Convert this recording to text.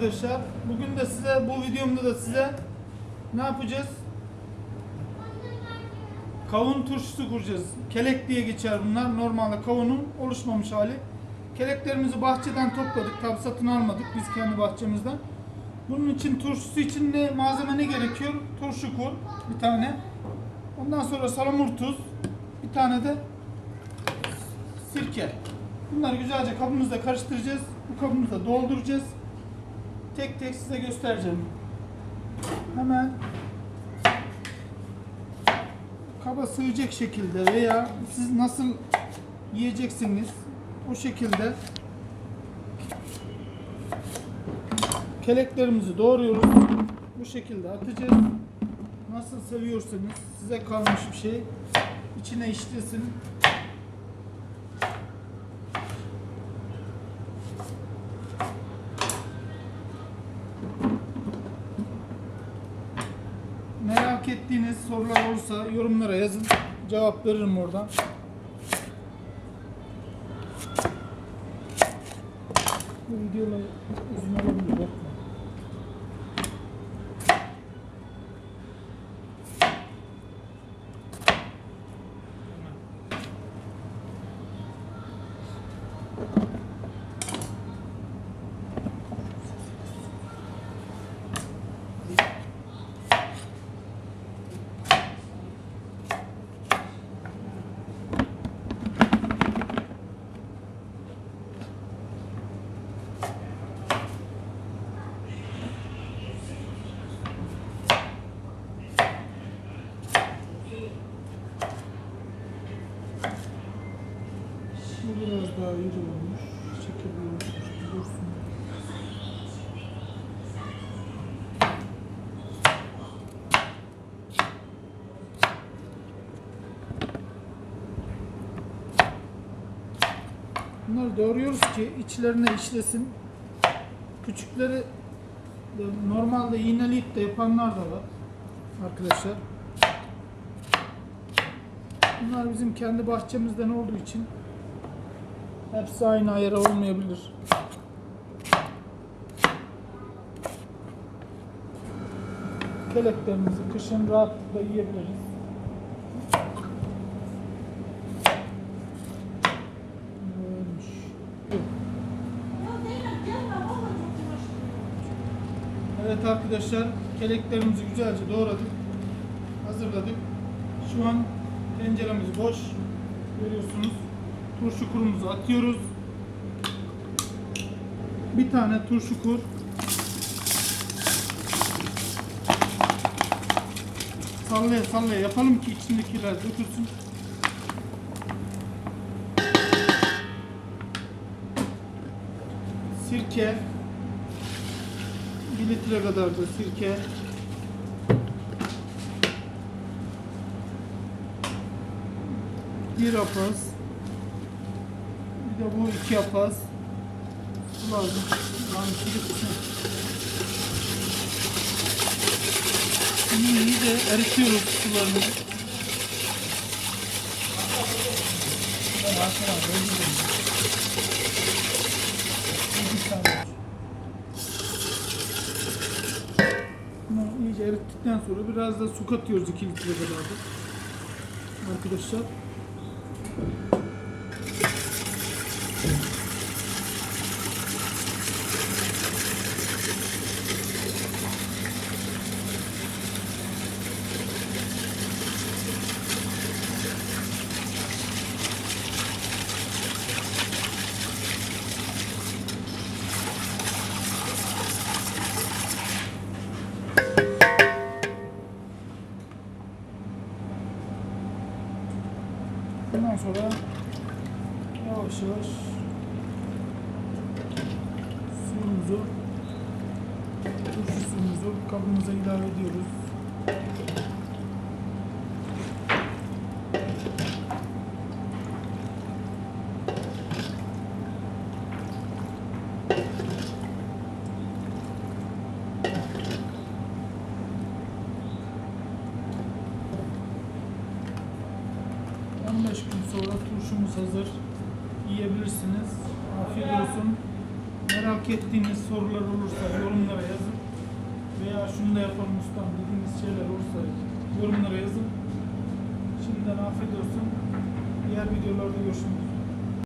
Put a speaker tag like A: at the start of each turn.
A: Arkadaşlar bugün de size bu videomda da size ne yapacağız? Kavun turşusu kuracağız. Kelek diye geçer bunlar. Normalde kavunun oluşmamış hali. Keleklerimizi bahçeden topladık. Tabi satın almadık biz kendi bahçemizden. Bunun için turşusu için ne malzeme ne gerekiyor? Turşu kur bir tane. Ondan sonra salamur tuz. Bir tane de sirke. Bunları güzelce kabımızda karıştıracağız. Bu kabımızda dolduracağız. Tek tek size göstereceğim. Hemen kaba sığacak şekilde veya siz nasıl yiyeceksiniz o şekilde keleklerimizi doğruyoruz. Bu şekilde atacağız. Nasıl seviyorsanız size kalmış bir şey. içine işlesin. Merak ettiğiniz sorular olursa yorumlara yazın. Cevap veririm oradan. Bu videolar uzun olabilir. Bakma. Bu iri olmuş. Dursun. Bunları doğruyoruz ki içlerine işlesin. Küçükleri de normalde iğneleyip de yapanlar da var arkadaşlar. Bunlar bizim kendi bahçemizden olduğu için hepsi aynı ayara olmayabilir. Keleklerimizi kışın rahatlıkla yiyebiliriz. Evet arkadaşlar keleklerimizi güzelce doğradık. Hazırladık. Şu an tenceremiz boş. Görüyorsunuz. Turşu kurumuzu atıyoruz. Bir tane turşu kur. Sallaya sallaya yapalım ki içindekiler dökülsün. Sirke. Bir litre kadar da sirke. Bir apaz. Bir de bu iki apaz. Su lazım. Lan kilitsin. Bunu iyice eritiyoruz sularını. Bunu iyice erittikten sonra biraz da su katıyoruz 2 litre kadar da. Arkadaşlar. Bundan sonra yavaş yavaş suyumuzu turşu suyumuzu kabımıza ilave ediyoruz. gün sonra turşumuz hazır. Yiyebilirsiniz. Afiyet olsun. Merak ettiğiniz sorular olursa yorumlara yazın. Veya şunu da yapalım ustam dediğiniz şeyler olursa yorumlara yazın. Şimdiden afiyet olsun. Diğer videolarda görüşmek üzere.